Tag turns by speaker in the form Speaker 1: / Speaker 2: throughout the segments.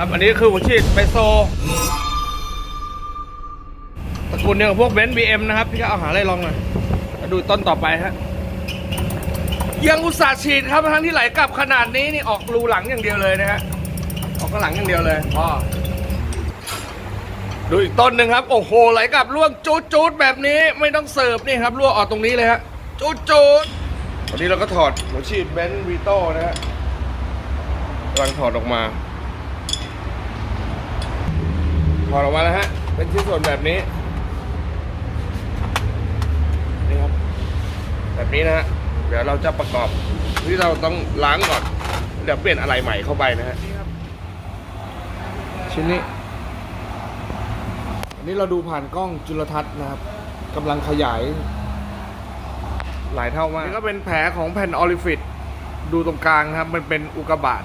Speaker 1: ครับอันนี้คือหัวฉีดไปโซตระกูลเดียวกับพวกเบนซ์บีเอ็มนะครับ พี่ก็เอาหาอะไรลองหน่อยมาดูต้นต่อไปฮะยังอุตส่าห์ฉีดครับทั้งที่ไหลกลับขนาดนี้นี่ออกรูหลังอย่างเดียวเลยนะฮะออกข้างหลังอย่างเดียวเลยพ่อดูอีกต้นหนึ่งครับ โอ้โหไหลกลับล่วงจูดจูดแบบนี้ไม่ต้องเสิร์ฟนี่ครับล่วงออกตรงนี้เลยฮะจูดจูดวันนี้เราก็ถอดหัวฉีดเบนซ์วีโต้นะฮะกำลังถอดออกมา ถอดออกมาแล้วฮะ เป็นชิ้นส่วนแบบนี้ นี่ครับ แบบนี้นะฮะ เดี๋ยวเราจะประกอบที่เราต้องล้างก่อน เดี๋ยวเปลี่ยนอะไรใหม่เข้าไปนะฮะ ชิ้นนี้ อันนี้เราดูผ่านกล้องจุลทรรศน์นะครับกำลังขยาย หลายเท่ามาก นี่ก็เป็นแผลของแผ่นออลิฟิตดูตรงกลางนะครับ มันเป็นอุกกาบาต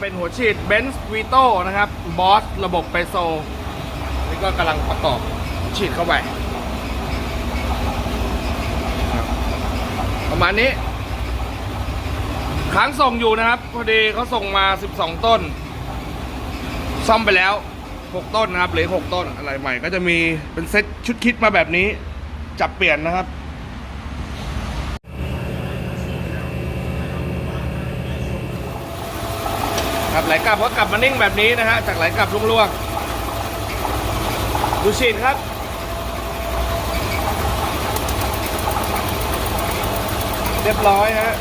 Speaker 1: เป็นหัวฉีดเบนซ์วีโต้นะครับบอสระบบไฟโซนี่ก็กำลังประกอบฉีดเข้าไป ประมาณนี้ค้างส่งอยู่นะครับ พอดีเขาส่งมา 12 ต้น ซ่อมไปแล้ว 6 ต้นนะครับเหลืออก6ต้นอะไรใหม่ ก็จะมีเป็นเซ็ตชุดคิดมาแบบนี้ จับเปลี่ยนนะครับ ครับไหลกลับก็กลับมานิ่งแบบนี้นะฮะจากไหลกลับล่วงๆดูฉีดครับเรียบร้อยฮะ